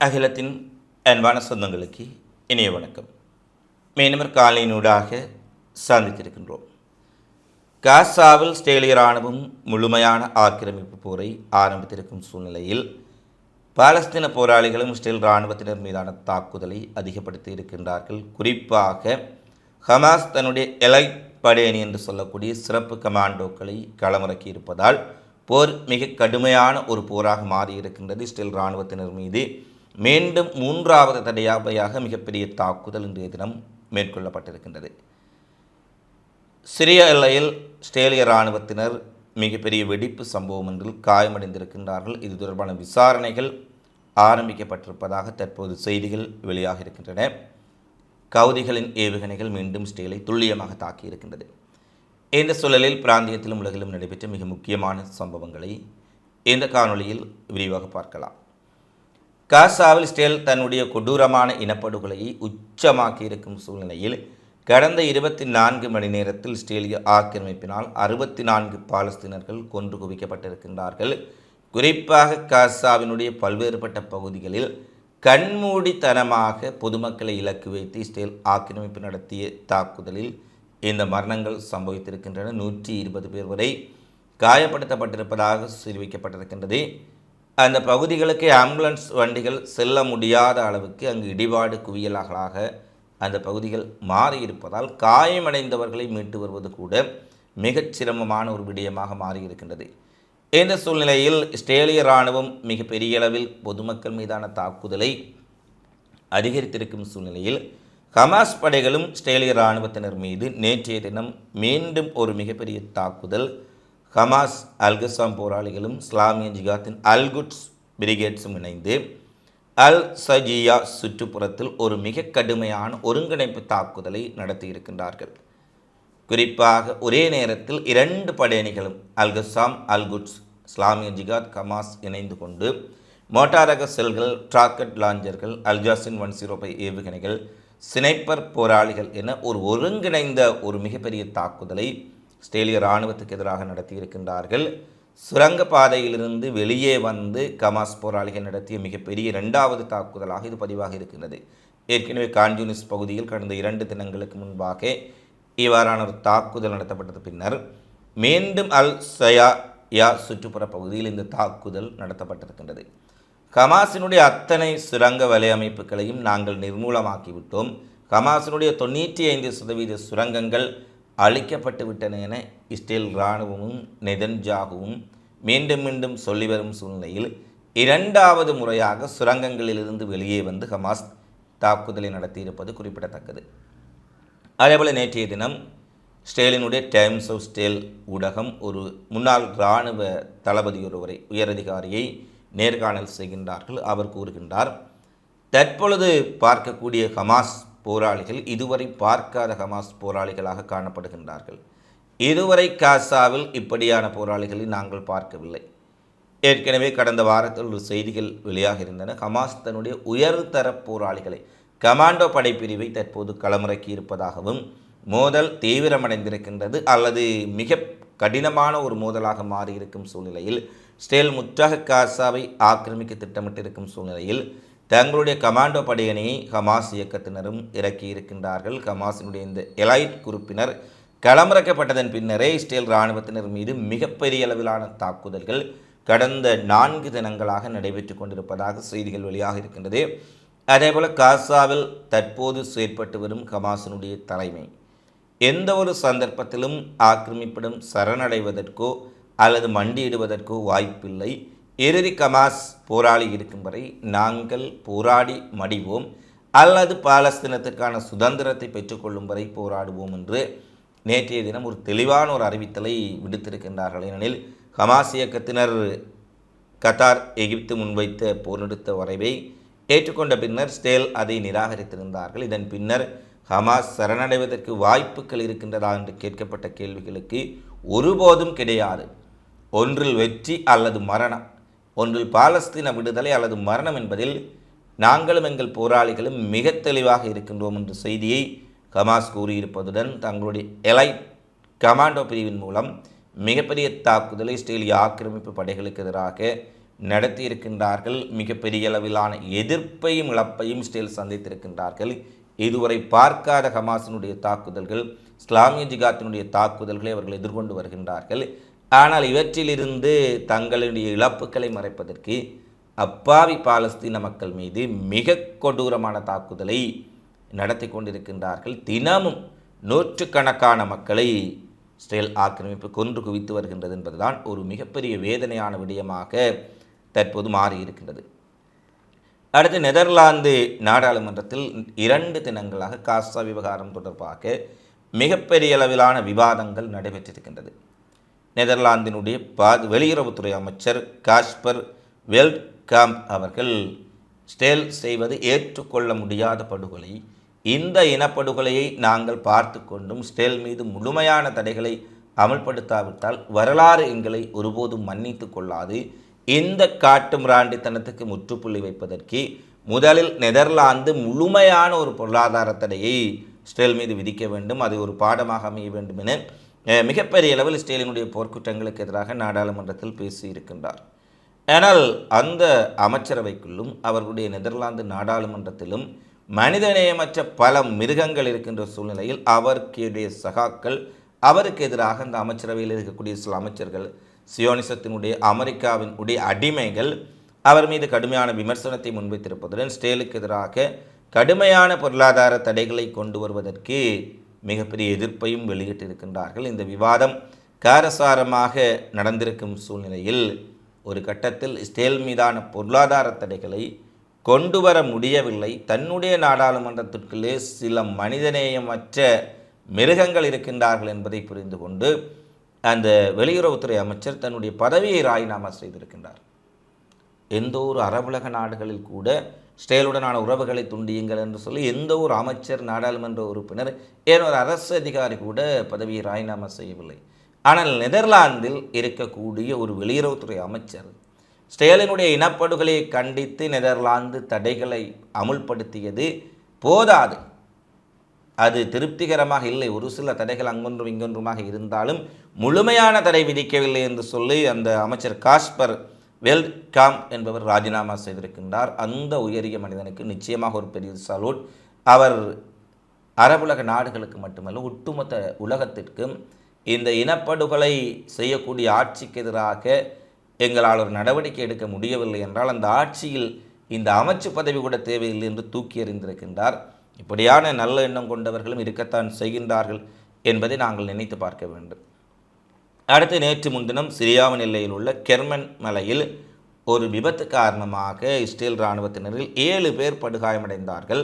அகிலத்தின் அன்பான சொந்தங்களுக்கு இணைய வணக்கம். மீனவர் காலையினூடாக சந்தித்திருக்கின்றோம். காசாவில் ஸ்டேலிய இராணுவம் முழுமையான ஆக்கிரமிப்பு போரை ஆரம்பித்திருக்கும் சூழ்நிலையில் பாலஸ்தீன போராளிகளும் இஸ்ரேல் இராணுவத்தினர் மீதான தாக்குதலை அதிகப்படுத்தி இருக்கின்றார்கள். குறிப்பாக ஹமாஸ் தன்னுடைய எலை படையணி என்று சொல்லக்கூடிய சிறப்பு கமாண்டோக்களை களமிறக்கி இருப்பதால் போர் மிக கடுமையான ஒரு போராக மாறியிருக்கின்றது இஸ்ரேல் இராணுவத்தினர் மீது. மீண்டும் மூன்றாவது தடையாவையாக மிகப்பெரிய தாக்குதல் இன்றைய தினம் மேற்கொள்ளப்பட்டிருக்கின்றது. சிரிய எல்லையில் ஸ்டேலிய இராணுவத்தினர் மிகப்பெரிய வெடிப்பு சம்பவம் ஒன்றில் காயமடைந்திருக்கின்றார்கள். இது தொடர்பான விசாரணைகள் ஆரம்பிக்கப்பட்டிருப்பதாக தற்போது செய்திகள் வெளியாக இருக்கின்றன. கவுதிகளின் ஏவுகணைகள் மீண்டும் ஸ்டேலை துல்லியமாக தாக்கியிருக்கின்றது. இந்த சூழலில் பிராந்தியத்திலும் உலகிலும் நடைபெற்ற மிக முக்கியமான சம்பவங்களை இந்த காணொளியில் விரிவாக பார்க்கலாம். காசாவில் ஸ்டேல் தன்னுடைய கொடூரமான இனப்படுகொலையை உச்சமாக்கி இருக்கும் சூழ்நிலையில் கடந்த இருபத்தி நான்கு மணி நேரத்தில் ஸ்டேலிய ஆக்கிரமிப்பினால் அறுபத்தி நான்கு பாலஸ்தீனர்கள் கொன்று குவிக்கப்பட்டிருக்கின்றார்கள். குறிப்பாக காசாவினுடைய பல்வேறுபட்ட பகுதிகளில் கண்மூடித்தனமாக பொதுமக்களை இலக்கு வைத்து இஸ்ரேல் ஆக்கிரமிப்பு நடத்திய தாக்குதலில் இந்த மரணங்கள் சம்பவித்திருக்கின்றன. நூற்றி இருபது பேர் வரை காயப்படுத்தப்பட்டிருப்பதாக தெரிவிக்கப்பட்டிருக்கின்றது. அந்த பகுதிகளுக்கு ஆம்புலன்ஸ் வண்டிகள் செல்ல முடியாத அளவுக்கு அங்கு இடிபாடு குவியலாகலாக அந்த பகுதிகள் மாறியிருப்பதால் காயமடைந்தவர்களை மீட்டு வருவது கூட மிகச் சிரமமான ஒரு விடயமாக மாறியிருக்கின்றது. இந்த சூழ்நிலையில் இஸ்ரேலிய இராணுவம் மிக பெரிய அளவில் பொதுமக்கள் மீதான தாக்குதலை அதிகரித்திருக்கும் சூழ்நிலையில் ஹமாஸ் படைகளும் இஸ்ரேலிய இராணுவத்தினர் மீது நேற்றைய தினம் மீண்டும் ஒரு மிகப்பெரிய தாக்குதல் ஹமாஸ் அல்கசாம் போராளிகளும் இஸ்லாமிய ஜிகாத்தின் அல்குட்ஸ் பிரிகேட்ஸும் இணைந்து அல் சஜியா சுற்றுப்புறத்தில் ஒரு மிக கடுமையான ஒருங்கிணைப்பு தாக்குதலை நடத்தியிருக்கின்றார்கள். குறிப்பாக ஒரே நேரத்தில் இரண்டு படையணிகளும் அல்கசாம் அல்குட்ஸ் இஸ்லாமிய ஜிகாத் கமாஸ் இணைந்து கொண்டு மோட்டாரக செல்கள் டிராக்கெட் லாஞ்சர்கள் அல்ஜாசின் ஒன் ஜீரோ ஃபைவ் ஏவுகணைகள் சினைப்பர் போராளிகள் என ஒரு ஒருங்கிணைந்த ஒரு மிகப்பெரிய தாக்குதலை ஆஸ்திரேலிய இராணுவத்துக்கு எதிராக நடத்தியிருக்கின்றார்கள். சுரங்கப்பாதையிலிருந்து வெளியே வந்து கமாஸ் போராளிகள் நடத்திய மிகப்பெரிய இரண்டாவது தாக்குதலாக இது பதிவாக இருக்கின்றது. ஏற்கனவே கான்யூனிஸ் பகுதியில் கடந்த இரண்டு தினங்களுக்கு முன்பாக இவ்வாறான ஒரு தாக்குதல் நடத்தப்பட்டது. பின்னர் மீண்டும் அல் சயா யா சுற்றுப்புற பகுதியில் இந்த தாக்குதல் நடத்தப்பட்டிருக்கின்றது. ஹமாஸினுடைய அத்தனை சுரங்க வலையமைப்புகளையும் நாங்கள் நிர்மூலமாக்கிவிட்டோம். ஹமாஸினுடைய தொண்ணூற்றி ஐந்து சதவீத சுரங்கங்கள் அழிக்கப்பட்டு விட்டன என இஸ்ரேல் இராணுவமும் நெதன்ஜாகவும் மீண்டும் மீண்டும் சொல்லி வரும் சூழ்நிலையில் இரண்டாவது முறையாக சுரங்கங்களிலிருந்து வெளியே வந்து ஹமாஸ் தாக்குதலை நடத்தியிருப்பது குறிப்பிடத்தக்கது. அதேபோல் நேற்றைய தினம் ஸ்டேலினுடைய டைம்ஸ் ஆஃப் ஸ்டேல் ஊடகம் ஒரு முன்னாள் இராணுவ தளபதி ஒருவரை உயரதிகாரியை நேர்காணல் செய்கின்றார்கள். அவர் கூறுகின்றார் தற்பொழுது பார்க்கக்கூடிய ஹமாஸ் போராளிகள் இதுவரை பார்க்காத ஹமாஸ் போராளிகளாக காணப்படுகின்றார்கள். இதுவரை காசாவில் இப்படியான போராளிகளை நாங்கள் பார்க்கவில்லை. ஏற்கனவே கடந்த வாரத்தில் ஒரு செய்திகள் வெளியாக இருந்தன ஹமாஸ் தன்னுடைய உயர்தர போராளிகளை கமாண்டோ படைப்பிரிவை தற்போது களமிறக்கி இருப்பதாகவும் மோதல் தீவிரமடைந்திருக்கின்றது அல்லது மிக கடினமான ஒரு மோதலாக மாறியிருக்கும் சூழ்நிலையில் ஸ்டேல் முற்றாக காசாவை ஆக்கிரமிக்க திட்டமிட்டிருக்கும் சூழ்நிலையில் தங்களுடைய கமாண்டோ படையணியை ஹமாஸ் இயக்கத்தினரும் இறக்கி இருக்கின்றார்கள். ஹமாஸினுடைய இந்த எலைட் குறுப்பினர் களமிறக்கப்பட்டதன் பின்னரே இஸ்ரேல் இராணுவத்தினர் மீது மிகப்பெரிய அளவிலான தாக்குதல்கள் கடந்த நான்கு தினங்களாக நடைபெற்று கொண்டிருப்பதாக செய்திகள் வெளியாக இருக்கின்றது. அதேபோல் காசாவில் தற்போது செயற்பட்டு வரும் ஹமாஸினுடைய தலைமை எந்த ஒரு சந்தர்ப்பத்திலும் ஆக்கிரமிப்பிடம் சரணடைவதற்கோ அல்லது மண்டியிடுவதற்கோ வாய்ப்பில்லை. இறுதி கமாஸ் போராளி இருக்கும் வரை நாங்கள் போராடி மடிவோம். அல்லது பாலஸ்தீனத்திற்கான சுதந்திரத்தை பெற்றுக்கொள்ளும் வரை போராடுவோம் என்று நேற்றைய தினம் ஒரு தெளிவான ஒரு அறிவித்தலை விடுத்திருக்கின்றார்கள். ஏனெனில் ஹமாஸ் இயக்கத்தினர் கத்தார் எகிப்து முன்வைத்த போர் நிறுத்த வரைவை ஏற்றுக்கொண்ட பின்னர் ஸ்டேல் அதை நிராகரித்திருந்தார்கள். இதன் பின்னர் ஹமாஸ் சரணடைவதற்கு வாய்ப்புகள் இருக்கின்றதா என்று கேட்கப்பட்ட கேள்விகளுக்கு ஒருபோதும் கிடையாது. ஒன்றில் வெற்றி அல்லது மரணம். ஒன்றில் பாலஸ்தீன விடுதலை அல்லது மரணம் என்பதில் நாங்களும் எங்கள் போராளிகளும் மிக தெளிவாக இருக்கின்றோம் என்ற செய்தியை ஹமாஸ் கூறியிருப்பதுடன் தங்களுடைய எலைட் கமாண்டோ பிரிவின் மூலம் மிகப்பெரிய தாக்குதலை இஸ்ரேலிய ஆக்கிரமிப்பு படைகளுக்கு எதிராக நடத்தியிருக்கின்றார்கள். மிகப்பெரிய அளவிலான எதிர்ப்பையும் இழப்பையும் இஸ்ரேல் சந்தித்திருக்கின்றார்கள். இதுவரை பார்க்காத ஹமாஸினுடைய தாக்குதல்கள் இஸ்லாமிய ஜிகாத்தினுடைய தாக்குதல்களை அவர்கள் எதிர்கொண்டு வருகின்றார்கள். ஆனால் இவற்றிலிருந்து தங்களுடைய இழப்புகளை மறைப்பதற்கு அப்பாவி பாலஸ்தீன மக்கள் மீது மிக கொடூரமான தாக்குதலை நடத்தி கொண்டிருக்கின்றார்கள். தினமும் நூற்றுக்கணக்கான மக்களை இஸ்ரேல் ஆக்கிரமிப்பு கொன்று குவித்து வருகின்றது என்பதுதான் ஒரு மிகப்பெரிய வேதனையான விடயமாக தற்போது மாறியிருக்கின்றது. அடுத்து நெதர்லாந்து நாடாளுமன்றத்தில் இரண்டு தினங்களாக காசா விவகாரம் தொடர்பாக மிகப்பெரிய அளவிலான விவாதங்கள் நடைபெற்றிருக்கின்றது. நெதர்லாந்தினுடைய பா வெளியுறவுத்துறை அமைச்சர் காஷ்பர் வெல்ட் காம்ப் அவர்கள் ஸ்டேல் செய்வது ஏற்றுக்கொள்ள முடியாத படுகொலை. இந்த இனப்படுகொலையை நாங்கள் பார்த்து கொண்டும் ஸ்டேல் மீது முழுமையான தடைகளை அமல்படுத்தாவிட்டால் வரலாறு எங்களை ஒருபோதும் மன்னித்து கொள்ளாது. இந்த காட்டு மிராண்டித்தனத்துக்கு முற்றுப்புள்ளி வைப்பதற்கு முதலில் நெதர்லாந்து முழுமையான ஒரு பொருளாதார தடையை ஸ்டேல் மீது விதிக்க வேண்டும். அது ஒரு பாடமாக அமைய வேண்டும் என மிகப்பெரிய அளவில் ஸ்டேலினுடைய போர்க்குற்றங்களுக்கு எதிராக நாடாளுமன்றத்தில் பேசியிருக்கின்றார். ஆனால் அந்த அமைச்சரவைக்குள்ளும் அவர்களுடைய நெதர்லாந்து நாடாளுமன்றத்திலும் மனிதநேயமற்ற பல மிருகங்கள் இருக்கின்ற சூழ்நிலையில் அவருக்குடைய சகாக்கள் அவருக்கு எதிராக அந்த அமைச்சரவையில் இருக்கக்கூடிய சில அமைச்சர்கள் சியோனிசத்தினுடைய அமெரிக்காவின் உடைய அடிமைகள் அவர் மீது கடுமையான விமர்சனத்தை முன்வைத்திருப்பதுடன் ஸ்டேலுக்கு எதிராக கடுமையான பொருளாதார தடைகளை கொண்டு வருவதற்கு மிகப்பெரிய எதிர்ப்பையும் வெளியிட்டிருக்கின்றார்கள். இந்த விவாதம் காரசாரமாக நடந்திருக்கும் சூழ்நிலையில் ஒரு கட்டத்தில் ஸ்டேல் மீதான பொருளாதார தடைகளை கொண்டு வர முடியவில்லை. தன்னுடைய நாடாளுமன்றத்திற்குள்ளே சில மனிதநேயமற்ற மிருகங்கள் இருக்கின்றார்கள் என்பதை புரிந்து கொண்டு அந்த வெளியுறவுத்துறை அமைச்சர் தன்னுடைய பதவியை ராஜினாமா செய்திருக்கின்றார். எந்த ஒரு அரபுலக நாடுகளில் கூட ஸ்டேலுடனான உறவுகளை துண்டியுங்கள் என்று சொல்லி எந்த ஒரு அமைச்சர் நாடாளுமன்ற உறுப்பினர் ஏன் ஒரு அரசு அதிகாரி கூட பதவியை ராஜினாமா செய்யவில்லை? ஆனால் நெதர்லாந்தில் இருக்கக்கூடிய ஒரு வெளியுறவுத்துறை அமைச்சர் ஸ்டேலினுடைய இனப்படுகொலையை கண்டித்து நெதர்லாந்து தடைகளை அமுல்படுத்தியது போதாது. அது திருப்திகரமாக இல்லை. ஒரு சில தடைகள் அங்கொன்றும் இங்கொன்றுமாக இருந்தாலும் முழுமையான தடை விதிக்கவில்லை என்று சொல்லி அந்த அமைச்சர் வெல் காம் என்பவர் ராஜினாமா செய்திருக்கின்றார். அந்த உயரிய மனிதனுக்கு நிச்சயமாக ஒரு பெரிய சலூட். அவர் அரபுலக நாடுகளுக்கு மட்டுமல்ல ஒட்டுமொத்த உலகத்திற்கும் இந்த இனப்படுகொலை செய்யக்கூடிய ஆட்சிக்கு எதிராக எங்களால் ஒரு நடவடிக்கை எடுக்க முடியவில்லை என்றால் அந்த ஆட்சியில் இந்த அமைச்சு பதவி கூட தேவையில்லை என்று தூக்கி எறிந்திருக்கின்றார். இப்படியான நல்ல எண்ணம் கொண்டவர்களும் இருக்கத்தான் செய்கின்றார்கள் என்பதை நாங்கள் நினைத்து பார்க்க வேண்டும். அடுத்து நேற்று முன்தினம் சிரியாவின் எல்லையில் உள்ள கெர்மன் மலையில் ஒரு விபத்து காரணமாக இஸ்ரேல் இராணுவத்தினரில் ஏழு பேர் படுகாயமடைந்தார்கள்.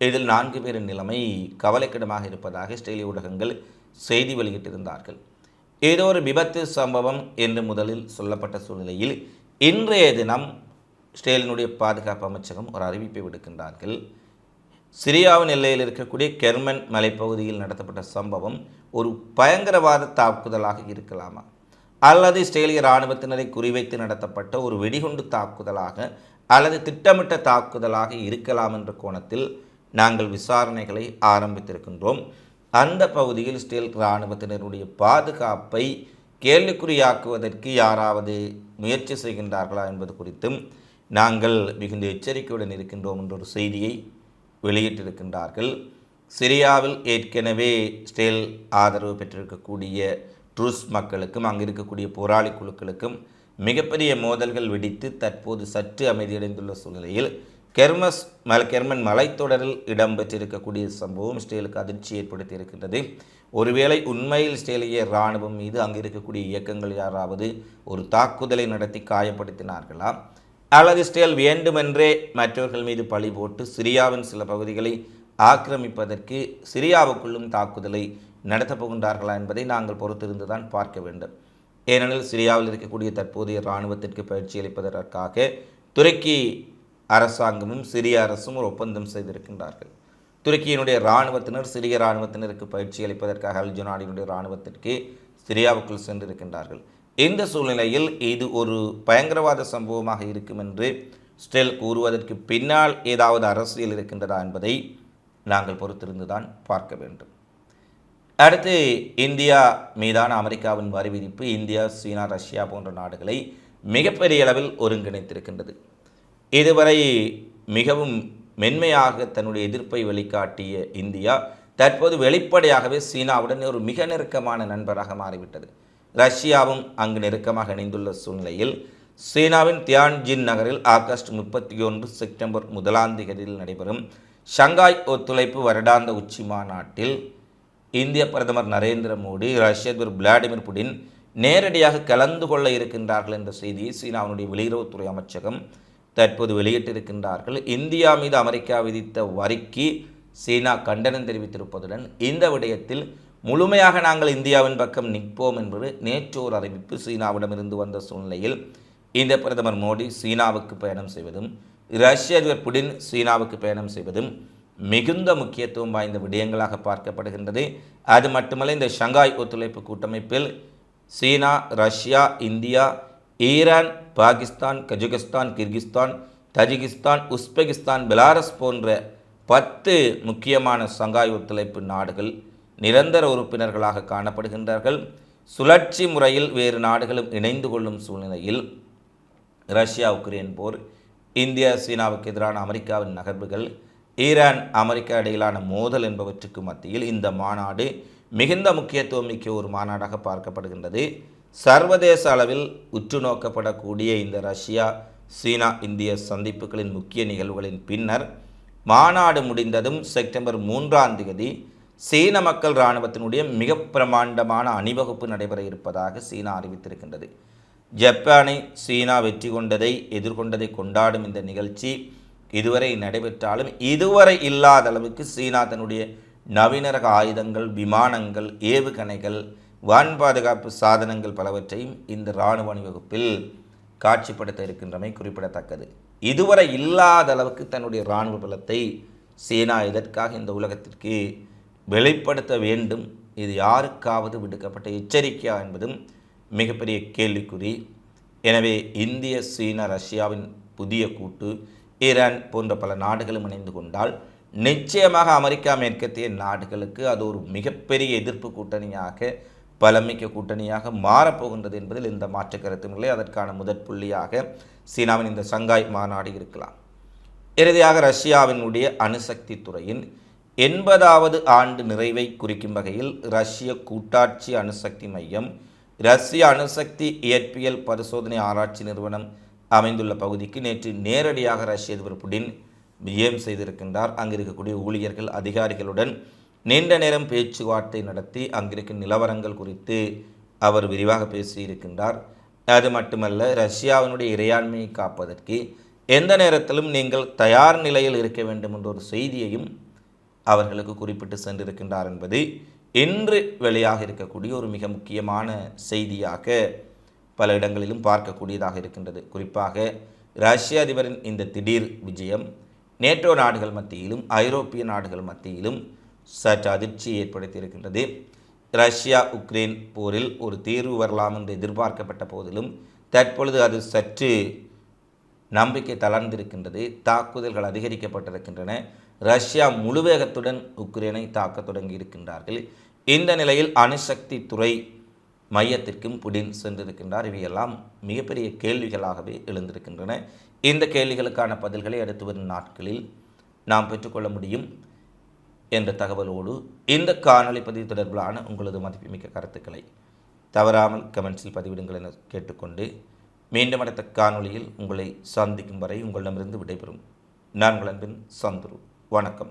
இதில் நான்கு பேரின் நிலைமை கவலைக்கிடமாக இருப்பதாக இஸ்ரேலிய ஊடகங்கள் செய்தி வெளியிட்டிருந்தார்கள். ஏதோ ஒரு விபத்து சம்பவம் என்று முதலில் சொல்லப்பட்ட சூழ்நிலையில் இன்றைய தினம் இஸ்ரேலினுடைய பாதுகாப்பு அமைச்சகம் ஒரு அறிவிப்பை விடுக்கின்றார்கள். சிரியாவின் எல்லையில் இருக்கக்கூடிய கெர்மன் மலைப்பகுதியில் நடத்தப்பட்ட சம்பவம் ஒரு பயங்கரவாத தாக்குதலாக இருக்கலாமா? அல்லது இஸ்ரேலிய இராணுவத்தினரை குறிவைத்து நடத்தப்பட்ட ஒரு வெடிகுண்டு தாக்குதலாக அல்லது திட்டமிட்ட தாக்குதலாக இருக்கலாம் என்ற கோணத்தில் நாங்கள் விசாரணைகளை ஆரம்பித்திருக்கின்றோம். அந்த பகுதியில் இஸ்ரேல் இராணுவத்தினருடைய பாதுகாப்பை கேள்விக்குறியாக்குவதற்கு யாராவது முயற்சி செய்கின்றார்களா என்பது குறித்தும் நாங்கள் மிகுந்த எச்சரிக்கையுடன் இருக்கின்றோம் என்ற ஒரு செய்தியை வெளியிட்டிருக்கின்றார்கள். சிரியாவில் ஏற்கனவே ஸ்டேல் ஆதரவு பெற்றிருக்கக்கூடிய ட்ரூஸ் மக்களுக்கும் அங்கு இருக்கக்கூடிய போராளி குழுக்களுக்கும் மிகப்பெரிய மோதல்கள் வெடித்து தற்போது சற்று அமைதியடைந்துள்ள சூழ்நிலையில் கெர்மஸ் மல கெர்மன் மலைத்தொடரில் இடம்பெற்றிருக்கக்கூடிய சம்பவம் ஸ்டேலுக்கு அதிர்ச்சி ஏற்படுத்தி இருக்கின்றது ஒருவேளை உண்மையில் ஸ்டேலிய இராணுவம் மீது அங்கு இருக்கக்கூடிய இயக்கங்கள் யாராவது ஒரு தாக்குதலை நடத்தி காயப்படுத்தினார்களா? அல்லது இஸ்ரேல் வேண்டுமென்றே மற்றவர்கள் மீது பழி போட்டு சிரியாவின் சில பகுதிகளை ஆக்கிரமிப்பதற்கு சிரியாவுக்குள்ளும் தாக்குதலை நடத்தப் போகின்றார்களா என்பதை நாங்கள் பொறுத்திருந்து தான் பார்க்க வேண்டும். ஏனெனில் சிரியாவில் இருக்கக்கூடிய தற்போதைய இராணுவத்திற்கு பயிற்சி அளிப்பதற்காக துருக்கி அரசாங்கமும் சிரிய அரசும் ஒரு ஒப்பந்தம் செய்திருக்கின்றார்கள். துருக்கியினுடைய இராணுவத்தினர் சிரிய இராணுவத்தினருக்கு பயிற்சி அளிப்பதற்காக அல்ஜுனாடியினுடைய இராணுவத்திற்கு சிரியாவுக்குள் சென்றிருக்கின்றார்கள். இந்த சூழ்நிலையில் இது ஒரு பயங்கரவாத சம்பவமாக இருக்கும் என்று ஸ்டெல் கூறுவதற்கு பின்னால் ஏதாவது அரசியல் இருக்கின்றதா என்பதை நாங்கள் பொறுத்திருந்து தான் பார்க்க வேண்டும். அடுத்து இந்தியா மீதான அமெரிக்காவின் வரி விதிப்பு இந்தியா சீனா ரஷ்யா போன்ற நாடுகளை மிகப்பெரிய அளவில் ஒருங்கிணைத்திருக்கின்றது. இதுவரை மிகவும் மென்மையாக தன்னுடைய எதிர்ப்பை வெளிக்காட்டிய இந்தியா தற்போது வெளிப்படையாகவே சீனாவுடன் ஒரு மிக நெருக்கமான நண்பராக மாறிவிட்டது. ரஷ்யாவும் அங்கு நெருக்கமாக இணைந்துள்ள சூழ்நிலையில் சீனாவின் தியான்ஜின் நகரில் ஆகஸ்ட் முப்பத்தி ஒன்று செப்டம்பர் முதலாம் தேதியில் நடைபெறும் ஷங்காய் ஒத்துழைப்பு வருடாந்த உச்சி மாநாட்டில் இந்திய பிரதமர் நரேந்திர மோடி ரஷ்ய அதிபர் விளாடிமிர் புடின் நேரடியாக கலந்து கொள்ள இருக்கின்றார்கள் என்ற செய்தியை சீனாவினுடைய வெளியுறவுத்துறை அமைச்சகம் தற்போது வெளியிட்டிருக்கின்றார்கள். இந்தியா மீது அமெரிக்கா விதித்த வரிக்கு சீனா கண்டனம் தெரிவித்திருப்பதுடன் இந்த விடயத்தில் முழுமையாக நாங்கள் இந்தியாவின் பக்கம் நிற்போம் என்பது நேற்றோர் அறிவிப்பு. சீனாவிடமிருந்து வந்த சூழ்நிலையில் இந்த பிரதமர் மோடி சீனாவுக்கு பயணம் செய்வதும் ரஷ்ய அதிபர் புடின் சீனாவுக்கு பயணம் செய்வதும் மிகுந்த முக்கியத்துவம் வாய்ந்த விடயங்களாக பார்க்கப்படுகின்றது. அது மட்டுமல்ல இந்த ஷங்காய் ஒத்துழைப்பு கூட்டமைப்பில் China Russia India Iran Pakistan Kazakhstan Kyrgyzstan Tajikistan Uzbekistan Belarus போன்ற பத்து முக்கியமான சங்காய் ஒத்துழைப்பு நாடுகள் நிரந்தர உறுப்பினர்களாக காணப்படுகின்றார்கள். சுழற்சி முறையில் வேறு நாடுகளும் இணைந்து கொள்ளும் சூழ்நிலையில் ரஷ்யா உக்ரைன் போர் இந்தியா சீனாவுக்கு எதிரான அமெரிக்காவின் நகர்வுகள் ஈரான் அமெரிக்கா இடையிலான மோதல் என்பவற்றுக்கு மத்தியில் இந்த மாநாடு மிகுந்த முக்கியத்துவம் மிக்க ஒரு மாநாடாக பார்க்கப்படுகின்றது. சர்வதேச அளவில் உற்று நோக்கப்படக்கூடிய இந்த ரஷ்யா சீனா இந்திய சந்திப்புகளின் முக்கிய நிகழ்வுகளின் பின்னர் மாநாடு முடிந்ததும் செப்டம்பர் மூன்றாம் தேதி சீன மக்கள் இராணுவத்தினுடைய மிக பிரமாண்டமான அணிவகுப்பு நடைபெற இருப்பதாக சீனா அறிவித்திருக்கின்றது. ஜப்பானை சீனா வெற்றி கொண்டதை எதிர்கொண்டதை கொண்டாடும் இந்த நிகழ்ச்சி இதுவரை நடைபெற்றாலும் இதுவரை இல்லாத அளவுக்கு சீனா தன்னுடைய நவீன ரக ஆயுதங்கள் விமானங்கள் ஏவுகணைகள் வான் பாதுகாப்பு சாதனங்கள் பலவற்றையும் இந்த இராணுவ அணிவகுப்பில் காட்சிப்படுத்த இருக்கின்றமை குறிப்பிடத்தக்கது. இதுவரை இல்லாத அளவுக்கு தன்னுடைய இராணுவ பலத்தை சீனா எதற்காக இந்த உலகத்திற்கு வெளிப்படுத்த வேண்டும். இது யாருக்காவது விடுக்கப்பட்ட எச்சரிக்கையா என்பதும் மிகப்பெரிய கேள்விக்குறி. எனவே இந்திய சீனா ரஷ்யாவின் புதிய கூட்டு ஈரான் போன்ற பல நாடுகளும் இணைந்து கொண்டால் நிச்சயமாக அமெரிக்கா மேற்கத்திய நாடுகளுக்கு அது ஒரு மிகப்பெரிய எதிர்ப்பு கூட்டணியாக பலமிக்க கூட்டணியாக மாறப்போகின்றது என்பதில் இந்த மாற்று கருத்தும் இல்லை. அதற்கான முதற் புள்ளியாக சீனாவின் இந்த சங்காய் மாநாடு இருக்கலாம். இறுதியாக ரஷ்யாவினுடைய அணுசக்தி துறையின் எண்பதாவது ஆண்டு நிறைவை குறிக்கும் வகையில் ரஷ்ய கூட்டாட்சி அணுசக்தி மையம் ரஷ்ய அணுசக்தி இயற்பியல் பரிசோதனை ஆராய்ச்சி நிறுவனம் அமைந்துள்ள பகுதிக்கு நேற்று நேரடியாக ரஷ்ய அதிபர் புடின் விஜயம் செய்திருக்கின்றார். அங்கிருக்கக்கூடிய ஊழியர்கள் அதிகாரிகளுடன் நீண்ட நேரம் பேச்சுவார்த்தை நடத்தி அங்கிருக்கும் நிலவரங்கள் குறித்து அவர் விரிவாக பேசியிருக்கின்றார். அது மட்டுமல்ல ரஷ்யாவினுடைய இறையாண்மையை காப்பதற்கு எந்த நேரத்திலும் நீங்கள் தயார் நிலையில் இருக்க வேண்டும் என்ற ஒரு செய்தியையும் அவர்களுக்கு குறிப்பிட்டு சென்றிருக்கின்றார் என்பது இன்று வெளியாக இருக்கக்கூடிய ஒரு மிக முக்கியமான செய்தியாக பல இடங்களிலும் பார்க்கக்கூடியதாக இருக்கின்றது. குறிப்பாக ரஷ்ய அதிபரின் இந்த திடீர் விஜயம் நேட்டோ நாடுகள் மத்தியிலும் ஐரோப்பிய நாடுகள் மத்தியிலும் சற்று அதிர்ச்சியை ஏற்படுத்தியிருக்கின்றது. ரஷ்யா உக்ரைன் போரில் ஒரு தீர்வு வரலாம் என்று எதிர்பார்க்கப்பட்ட போதிலும் தற்பொழுது அது சற்று நம்பிக்கை தளர்ந்திருக்கின்றது. தாக்குதல்கள் அதிகரிக்கப்பட்டிருக்கின்றன. ரஷ்யா முழுவேகத்துடன் உக்ரைனை தாக்க தொடங்கி இருக்கின்றார்கள் இந்த நிலையில் அணுசக்தி துறை மையத்திற்கும் புடின் சென்றிருக்கின்றார். இவையெல்லாம் மிகப்பெரிய கேள்விகளாகவே எழுந்திருக்கின்றன. இந்த கேள்விகளுக்கான பதில்களை அடுத்து வரும் நாட்களில் நாம் பெற்றுக்கொள்ள முடியும் என்ற தகவலோடு இந்த காணொளி பதிவு தொடர்பிலான உங்களது மதிப்புமிக்க கருத்துக்களை தவறாமல் கமெண்ட்ஸில் பதிவிடுங்கள் என கேட்டுக்கொண்டு மீண்டும் அடுத்த காணொளியில் உங்களை சந்திக்கும் வரை உங்களிடமிருந்து விடைபெறும். நான் உங்கள் அன்பின் சந்துரு. வணக்கம்.